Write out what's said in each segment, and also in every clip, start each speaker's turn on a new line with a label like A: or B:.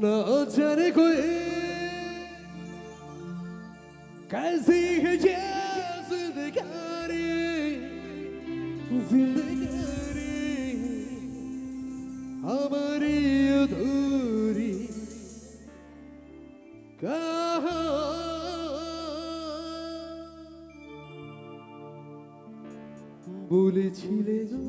A: ना जाने कोई कैसी है ये जिंदगानी जिंदगानी हमारी अधूरी कहा বলেছিলে গো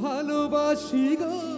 A: ভালোবাসি গো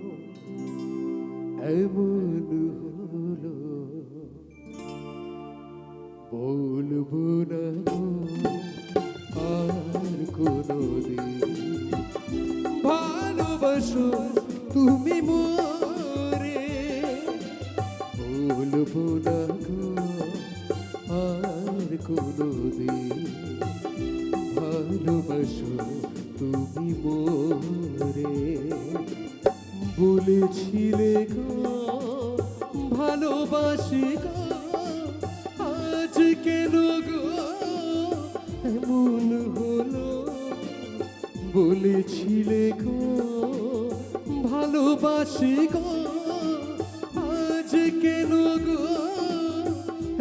A: এমন হলো বলব না আর কোনোদিন ভালোবাসো তুমি মোরে বলব না আর কোনোদিন ভালোবাসো তুমি মোরে বলেছিলে ভালোবাসি গো, আজ কেন গো? এমন হলো, বলেছিলে গো, ভালোবাসি আজ কেন গো?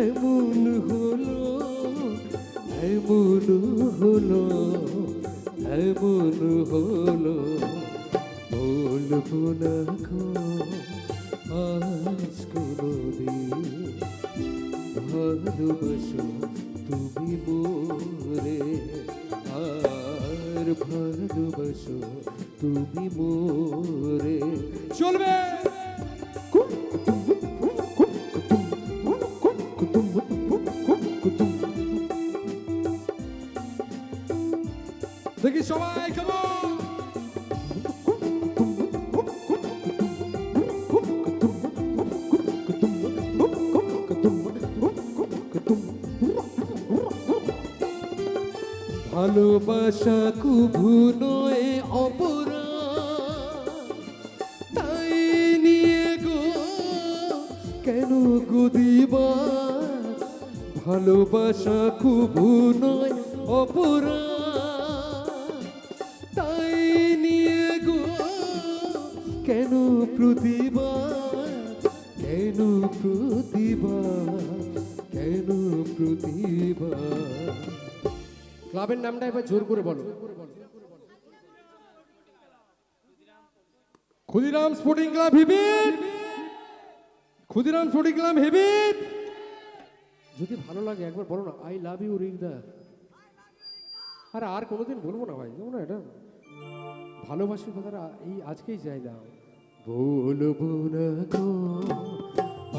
A: এমন হলো এমন হলো এমন হলো। বলব না গো আজ কোনোদিন ভালোবাসো তুমি মোরে। আর ভালোবাসো তুমি মোরে। চলবে। দেখি সবাই কেমন ভালোবাসা কুভু নয় অপরা তাই নিয়ে গো, কেন গো দিবা? ভালোবাসা কুভু নয় অপরা তাই নিয়ে গো, কেন প্রতিভা? কেন প্রতিভা? কেন প্রতিভা? ক্লাবের নামটা এবার জোর করে বলো। ক্ষুদিরাম স্পোর্টিং ক্লাব হিবিট ক্ষুদিরাম স্পোর্টিং ক্লাব হিবিট যদি ভালো লাগে একবার বলো না আই লাভ ইউ রিগদা আরে আর কোনোদিন বলব না ভাই যেমন এটা ভালোবাসি কথাটা এই আজকেই চাই দাও। বলব না গো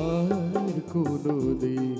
A: আর কোনোদিন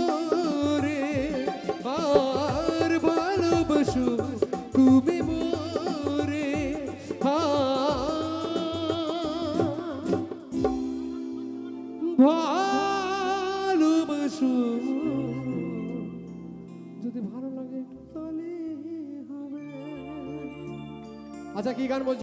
A: আচ্ছা কি গান বলছো?